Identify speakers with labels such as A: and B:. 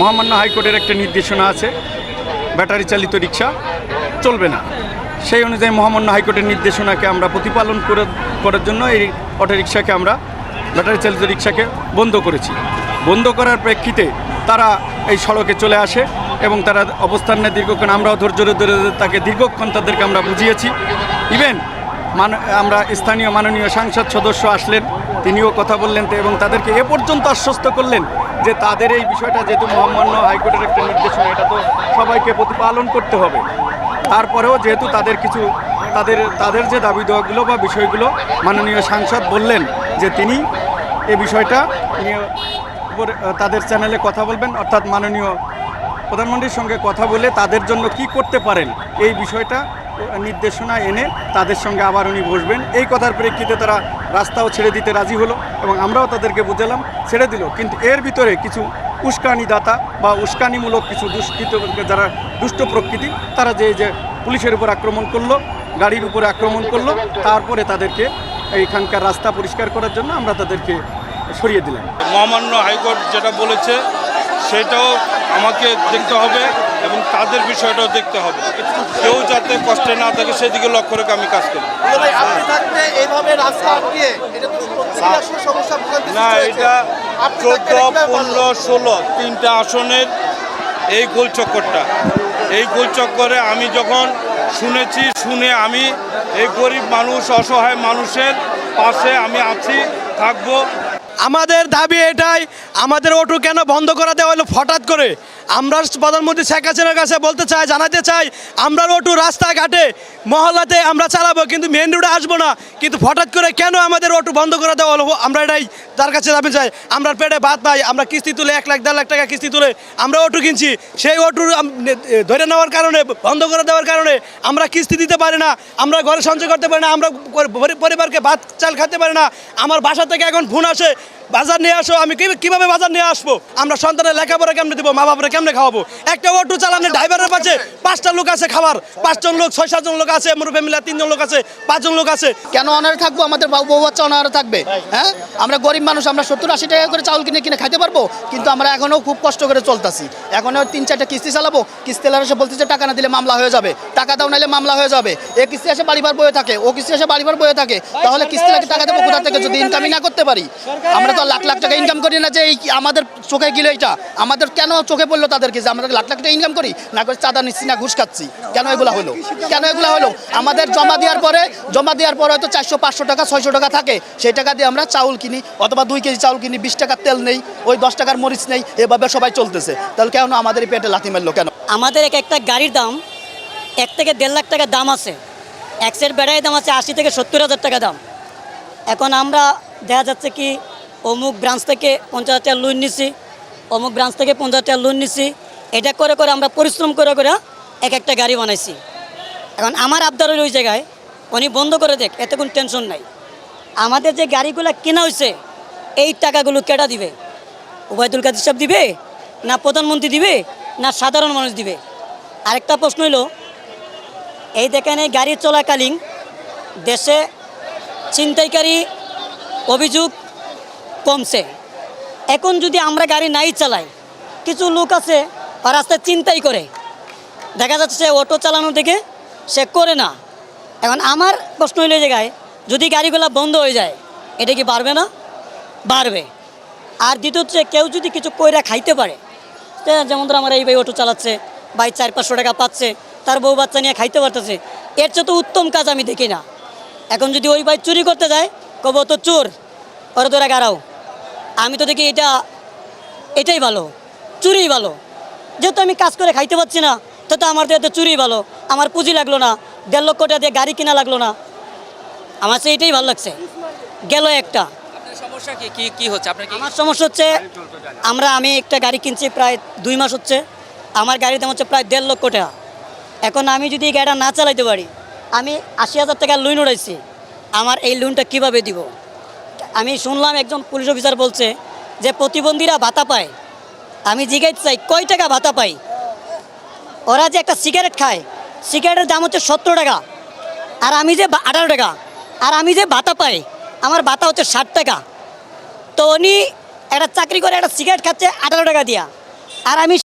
A: মহামান্য হাইকোর্টের একটা নির্দেশনা আছে, ব্যাটারি চালিত রিক্সা চলবে না। সেই অনুযায়ী মহামান্য হাইকোর্টের নির্দেশনাকে আমরা প্রতিপালন করে, করার জন্য এই অটোরিকশাকে আমরা, ব্যাটারি চালিত রিক্সাকে বন্ধ করেছি। বন্ধ করার প্রেক্ষিতে তারা এই সড়কে চলে আসে এবং তারা অবস্থান নেয় দীর্ঘক্ষণ। আমরাও ধৈর্য ধরে ধরে তাকে দীর্ঘক্ষণ তাদেরকে আমরা বুঝিয়েছি। ইভেন মান, আমরা স্থানীয় মাননীয় সাংসদ সদস্য আসলেন, তিনিও কথা বললেন এবং তাদেরকে এ পর্যন্ত আশ্বস্ত করলেন যে তাদের এই বিষয়টা যেহেতু মহামান্য হাইকোর্টের একটা নির্দেশনা, এটা তো সবাইকে প্রতিপালন করতে হবে। তারপরেও যেহেতু তাদের কিছু, তাদের তাদের যে দাবি দেওয়াগুলো বা বিষয়গুলো মাননীয় সাংসদ বললেন যে তিনি এ বিষয়টা উপরে তাদের চ্যানেলে কথা বলবেন, অর্থাৎ মাননীয় প্রধানমন্ত্রীর সঙ্গে কথা বলে তাদের জন্য কি করতে পারেন, এই বিষয়টা নির্দেশনা এনে তাদের সঙ্গে আবার উনি বসবেন। এই কথার প্রেক্ষিতে তারা রাস্তাও ছেড়ে দিতে রাজি হলো এবং আমরাও তাদেরকে বুঝালাম, ছেড়ে দিল। কিন্তু এর ভিতরে কিছু উস্কানিদাতা বা উস্কানিমূলক কিছু দুষ্কৃত যারা দুষ্ট প্রকৃতি, তারা যে যে পুলিশের উপর আক্রমণ করল, গাড়ির উপরে আক্রমণ করল, তারপরে তাদেরকে এইখানকার রাস্তা পরিষ্কার করার জন্য আমরা তাদেরকে সরিয়ে দিলাম।
B: মহামান্য হাইকোর্ট যেটা বলেছে, সেটাও আমাকে দেখতে হবে। এবং তাদের বিষয়টাও দেখতে হবে। কেউ যাতে কষ্টে না থাকে সেদিকে লক্ষ্য রেখে আমি কাজ করি। না এটা চোদ্দ পনেরো ষোলো তিনটা আসনের এই গোল চক্করটা। এই গোল চক্করে আমি যখন শুনেছি শুনে আমি এই গরিব মানুষ অসহায় মানুষের পাশে আমি আছি থাকব।
C: আমাদের দাবি এটাই, আমাদের অটো কেন বন্ধ করা দেওয়া হলো হঠাৎ করে? আমরা প্রধানমন্ত্রী শেখ হাসিনার কাছে বলতে চাই, জানাতে চাই, আমরা অটো রাস্তাঘাটে, মহল্লাতে আমরা চালাবো, কিন্তু মেন রোডে আসব না। কিন্তু হঠাৎ করে কেন আমাদের অটো বন্ধ করে দেওয়া হলো? আমরা এটাই তার কাছে দাবি চাই। আমরা পেটে ভাত পাই, আমরা কিস্তি তুলে এক লাখ, দেড় লাখ টাকা কিস্তি তুলে আমরা অটো কিনছি। সেই অটো ধরে নেওয়ার কারণে, বন্ধ করে দেওয়ার কারণে আমরা কিস্তি দিতে পারি না, আমরা ঘরে সঞ্চয় করতে পারি না, আমরা পরি- পরিবারকে ভাত চাল খেতে পারি না। আমার বাসা থেকে এখন ফোন আসে বাজার নিয়ে আসো, আমি কীভাবে বাজার নিয়ে আসব? আমরা সন্তানের লেখাপড়া কেমনে দেবো মা বাবারা কেমনে খাওয়াবো? একটা অটো চালানো ড্রাইভারের পাশে পাঁচটা লোক আছে খাবার। পাঁচজন লোক ছয় সাতজন লোক আছে মোর ফ্যামিলি তিনজন লোক আছে, পাঁচজন লোক আছে।
D: কেন অনারে থাকব? আমাদের বউ বাচ্চা অনারে থাকবে হ্যাঁ? আমরা গরিব মানুষ, আমরা সত্তর আশি টাকা করে চাউল কিনে কিনে খাইতে পারব, কিন্তু আমরা এখনও খুব কষ্ট করে চলতেছি। এখনও তিন, চারটা কিস্তি চালাবো। কিস্তি এসে বলতেছে, টাকা না দিলে মামলা হয়ে যাবে। টাকা দাও নাইলে মামলা হয়ে যাবে। এ কিস্তি এসে বাড়িবার বয়ে থাকে, ও কিস্তি এসে বাড়িবার বয়ে থাকে। তাহলে কিস্তি লাগে টাকা দেবো, কোথা থেকে? যদি ইনকামই না করতে পারি। আমরা তো লাখ লাখ টাকা ইনকাম করি না যে এই আমাদের চোখে গিলো এটা। আমাদের কেন চোখে পড়ল তাদেরকে যে আমরা লাখ লাখ টাকা ইনকাম করি? না করে চাঁদা নিচ্ছি, না ঘুষ খাচ্ছি। কেন এগুলো হলো? কেন এগুলো হলো? আমাদের জমা দেওয়ার পরে, জমা দেওয়ার পরে হয়তো চারশো, পাঁচশো টাকা, ছয়শো টাকা থাকে। সেই টাকা দিয়ে আমরা চাউল কিনি, অথবা দুই কেজি চাউল কিনি, বিশ টাকার তেল নেই, ওই দশ টাকার মরিচ নেই, এভাবে সবাই চলতেছে। তাহলে কেন আমাদের পেটে লাথি মারলো কেন?
E: আমাদের এক একটা গাড়ির দাম, এক থেকে দেড় লাখ টাকা দাম আছে। এক্সের বেড়াই দাম আছে আশি থেকে সত্তর হাজার টাকা দাম। এখন আমরা দেখা যাচ্ছে কি অমুক ব্রাঞ্চ থেকে পঞ্চাশ হাজার লোন নিছি, অমুক ব্রাঞ্চ থেকে পঞ্চাশ হাজার লোন নিছি, এটা করে করে আমরা পরিশ্রম করে করে এক একটা গাড়ি বানাইছি। এখন আমার আবদার হলো ওই জায়গায়, উনি বন্ধ করে দেখ, এতে কোনো টেনশন নাই। আমাদের যে গাড়িগুলো কেনা হয়েছে এই টাকাগুলো কেটা দিবে? উবায়দুল কাদের সাহেব দিবে, না প্রধানমন্ত্রী দিবে, না সাধারণ মানুষ দিবে? আরেকটা প্রশ্ন হলো এই দেখেন গাড়ি চলাকালীন দেশে ছিনতাইকারী অভিযোগ কমছে। এখন যদি আমরা গাড়ি নাই চালাই, কিছু লোক আছে রাস্তায় চিন্তাই করে। দেখা যাচ্ছে সে অটো চালানো থেকে সে করে না। এখন আমার প্রশ্ন হইলে জায়গায়, যদি গাড়িগুলো বন্ধ হয়ে যায়, এটা কি বাড়বে না? বাড়বে। আর দ্বিতীয় হচ্ছে, কেউ যদি কিছু কইরা খাইতে পারে যেমন ধর আমার এই ভাই অটো চালাচ্ছে, ভাই চার পাঁচশো টাকা পাচ্ছে, তার বউ বাচ্চা নিয়ে খাইতে পারতেছে, এর চেয়ে তো উত্তম কাজ আমি দেখি না। এখন যদি ওই ভাই চুরি করতে যায়, কব তো চোর, ওরা তোরা গাড়াও। আমি তো দেখি এটা এটাই ভালো চুরি ভালো। যেহেতু আমি কাজ করে খাইতে পারছি না তো আমার তো এতে চুরি ভালো। আমার পুঁজি লাগল না দেড় লক্ষ টাকা দিয়ে গাড়ি কিনা লাগল না। আমার সে এটাই ভালো লাগছে। গেল একটা।
F: সমস্যা কি? কি কি হচ্ছে? আপনার
E: আমার সমস্যা হচ্ছে আমরা আমি একটা গাড়ি কিনছি প্রায় দুই মাস হচ্ছে। আমার গাড়ির দাম হচ্ছে প্রায় দেড় লক্ষ টাকা। এখন আমি যদি গাড়িটা না চালাইতে পারি আমি আশি হাজার টাকা লোন উড়াইছি। আমার এই লোনটা কীভাবে দিব? আমি শুনলাম একজন পুলিশ অফিসার বলছে যে প্রতিবন্ধীরা ভাতা পায়। আমি জিজ্ঞাসা চাই, কয় টাকা ভাতা পাই ওরা যে একটা সিগারেট খায়, সিগারেটের দাম হচ্ছে সত্তর টাকা। আর আমি যে আঠারো টাকা, আর আমি যে ভাতা পাই, আমার ভাতা হচ্ছে ষাট টাকা। তো উনি একটা চাকরি করে একটা সিগারেট খাচ্ছে আঠারো টাকা দিয়া। আর আমি